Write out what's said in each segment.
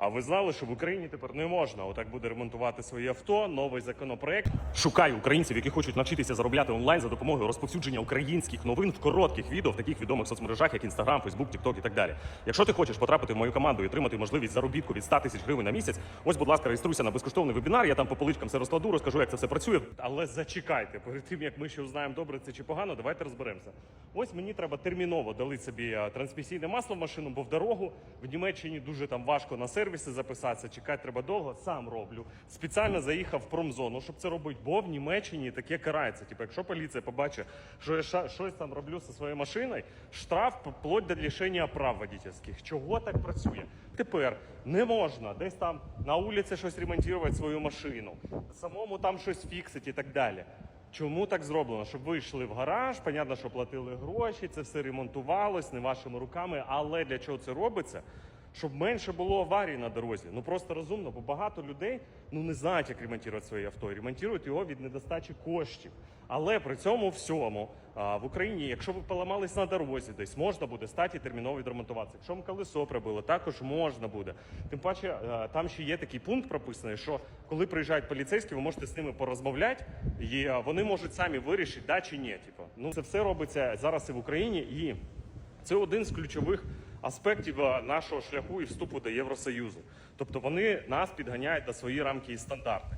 А ви знали, що в Україні тепер не можна отак буде ремонтувати свої авто. Новий законопроект. Шукаю українців, які хочуть навчитися заробляти онлайн за допомогою розповсюдження українських новин в коротких відео в таких відомих соцмережах, як Instagram, Facebook, TikTok і так далі. Якщо ти хочеш потрапити в мою команду і отримати можливість заробітку від 100 тисяч гривень на місяць, ось, будь ласка, реєструйся на безкоштовний вебінар. Я там по поличкам все розкладу, розкажу, як це все працює. Але зачекайте, перед тим як ми ще узнаємо, добре це чи погано, давайте розберемося. Ось мені треба терміново дали собі е, трансмісійне масло в машину, бо в дорогу в Німеччині дуже там важко на сервіси записатися. Чекати треба довго. Сам роблю. Спеціально заїхав в промзону, щоб це робити, бо в Німеччині таке карається. Типу, якщо поліція побачить, що я щось там роблю зі своєю машиною, штраф вплоть до лишення прав водительських. Чого так працює? Тепер не можна десь там на вулиці щось ремонтувати свою машину, самому там щось фіксити і так далі. Чому так зроблено? Щоб ви йшли в гараж, понятно, що платили гроші, це все ремонтувалось не вашими руками. Але для чого це робиться? Щоб менше було аварій на дорозі. Ну просто розумно, бо багато людей ну не знають, як ремонтувати своє авто. І ремонтують його від недостачі коштів. Але при цьому всьому а, в Україні, якщо ви поламались на дорозі, десь можна буде стати терміново відремонтуватися. Якщо вам колесо прибило, також можна буде. Тим паче, е, там ще є такий пункт прописаний, що коли приїжджають поліцейські, ви можете з ними порозмовляти, і вони можуть самі вирішити, да чи ні. Типу, ну це все робиться зараз і в Україні, і це один з ключових аспектів е, нашого шляху і вступу до Євросоюзу. Тобто вони нас підганяють до свої рамки і стандарти.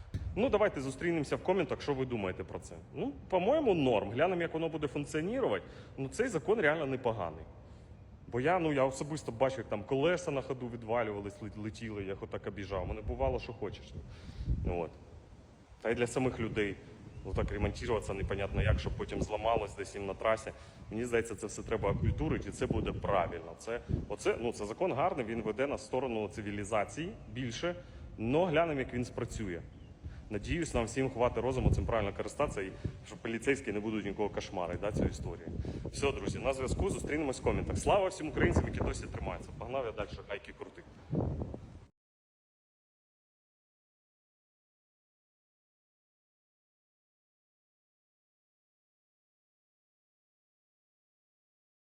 Ну, давайте зустрінемося в коментах, що ви думаєте про це. Ну, по-моєму, норм. Глянемо, як воно буде функціонувати. Ну, цей закон реально непоганий. Бо я, ну, я особисто бачив, як там колеса на ходу відвалювались, летіли, я отак обіжав. Мене бувало, що хочеш. Ну, от. Та й для самих людей. Ну так ремонтуватися непонятно як, щоб потім зламалось десь їм на трасі. Мені здається, це все треба окультурити, і це буде правильно. Це, оце, ну, це закон гарний, він веде нас в сторону цивілізації більше, але глянемо, як він спрацює. Надіюсь, нам всім хватить розуму цим правильно користатися, і що поліцейські не будуть нікого кошмарити, да, цю історію. Все, друзі, на зв'язку зустрінемось в коментах. Слава всім українцям, які досі тримаються. Погнав я далі гайки крутити.